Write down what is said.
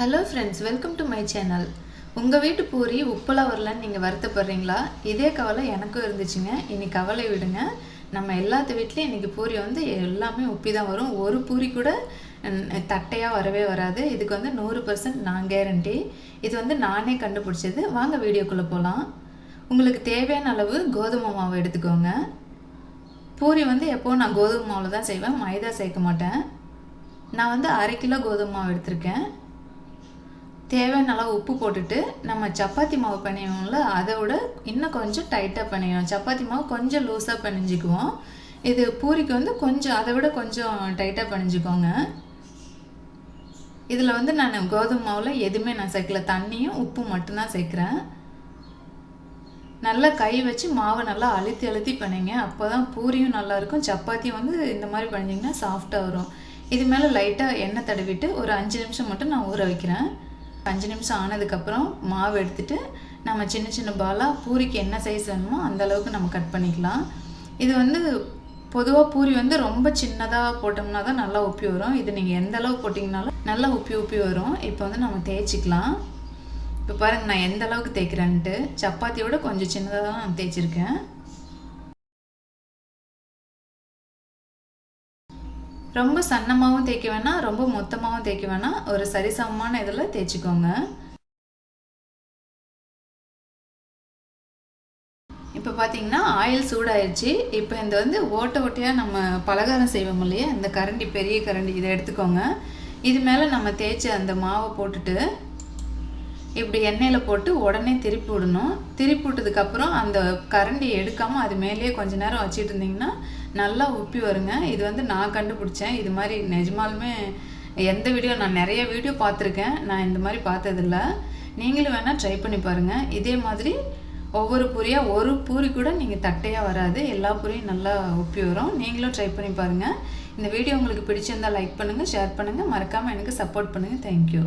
Hello friends welcome to my channel உங்கள் வீட்டு பூரி உப்பெல்லாம் வரலன்னு நீங்கள் வருத்தப்படுறீங்களா? இதே கவலை எனக்கும் இருந்துச்சுங்க. இனி கவலை விடுங்க. நம்ம எல்லாத்து வீட்லேயும் இன்றைக்கி பூரி வந்து எல்லாமே உப்பி தான் வரும். ஒரு பூரி கூட தட்டையாக வரவே வராது. இதுக்கு வந்து நூறு பர்சன்ட் நான் கேரண்டி இது வந்து நானே கண்டுபிடிச்சது. வாங்க வீடியோக்குள்ளே போகலாம் உங்களுக்கு தேவையான அளவு கோதுமை மாவு எடுத்துக்கோங்க. பூரி வந்து எப்போவும் நான் கோதுமை மாவில் தான் செய்வேன். மைதா சேர்க்க மாட்டேன். நான் வந்து அரை கிலோ கோதுமை மாவு எடுத்திருக்கேன். தேவையான அளவு உப்பு போட்டுட்டு நம்ம சப்பாத்தி மாவு பிணையோம்ல அதை விட இன்னும் கொஞ்சம் டைட்டாக பிணையும் சப்பாத்தி மாவு கொஞ்சம் லூஸாக பிணைஞ்சிக்குவோம். இது பூரிக்கு வந்து கொஞ்சம் அதை விட கொஞ்சம் டைட்டாக பிணைஞ்சிக்கோங்க. இதில் வந்து நான் கோதுமை மாவில் எதுவுமே நான் சேர்க்கல. தண்ணியும் உப்பு மட்டும்தான் சேர்க்குறேன். நல்லா கை வச்சு மாவை நல்லா அழுத்தி அழுத்தி பண்ணிங்க அப்போ தான் பூரியும் நல்லாயிருக்கும் சப்பாத்தியும் வந்து இந்த மாதிரி பண்ணிங்கன்னா சாஃப்டாக வரும். இது மேலே லைட்டாக எண்ணெய் தடவிட்டு ஒரு அஞ்சு நிமிஷம் மட்டும் நான் ஊற வைக்கிறேன். அஞ்சு நிமிஷம் ஆனதுக்கப்புறம் மாவு எடுத்துட்டு நம்ம சின்ன சின்ன பாலாக பூரிக்கு என்ன சைஸ் வேணுமோ அந்த அளவுக்கு நம்ம கட் பண்ணிக்கலாம். இது வந்து பொதுவாக பூரி வந்து ரொம்ப சின்னதாக போட்டோம்னா தான் நல்லா உப்பி வரும். இது நீங்கள் எந்த அளவு போட்டிங்கனாலும் நல்லா உப்பி உப்பி வரும். இப்போ வந்து நம்ம தேய்ச்சிக்கலாம். இப்போ பாருங்கள் நான் எந்த அளவுக்கு தேய்க்கிறேன்ட்டு. சப்பாத்தியோட கொஞ்சம் சின்னதாக தான் நான் தேய்ச்சிருக்கேன். ரொம்ப சன்னமாகவும் தேய்க்க வேணாம் ரொம்ப மொத்தமாகவும் தேய்க்க வேணாம். ஒரு சரிசமமான இதில் தேய்ச்சிக்கோங்க. இப்போ பார்த்தீங்கன்னா ஆயில் சூடாயிருச்சு. இப்போ இந்த வந்து ஓட்டை ஓட்டையாக நம்ம பலகாரம் செய்வோம் இல்லையா? இந்த கரண்டி பெரிய கரண்டி இதை எடுத்துக்கோங்க. இது மேலே நம்ம தேய்ச்ச அந்த மாவை போட்டுட்டு இப்படி எண்ணெயில் போட்டு உடனே திருப்பி விடணும். திருப்பி விட்டதுக்கப்புறம் அந்த கரண்டி எடுக்காமல் அது மேலேயே கொஞ்ச நேரம் வச்சுட்டு இருந்தீங்கன்னா நல்லா உப்பி வருங்க. இது வந்து நான் கண்டுபிடிச்சேன். இது மாதிரி நிஜமாலுமே எந்த வீடியோ நான் நிறைய வீடியோ பார்த்துருக்கேன். நான் இந்த மாதிரி பார்த்ததில்ல. நீங்களும் வேணால் ட்ரை பண்ணி பாருங்கள் இதே மாதிரி ஒவ்வொரு பூரியாக ஒரு பூரி கூட நீங்கள் தட்டையாக வராது. எல்லா பூரியும் நல்லா உப்பி வரும். நீங்களும் ட்ரை பண்ணி பாருங்கள் இந்த வீடியோ உங்களுக்கு பிடிச்சிருந்தால் லைக் பண்ணுங்கள் ஷேர் பண்ணுங்கள் மறக்காமல் எனக்கு சப்போர்ட் பண்ணுங்கள் தேங்க்யூ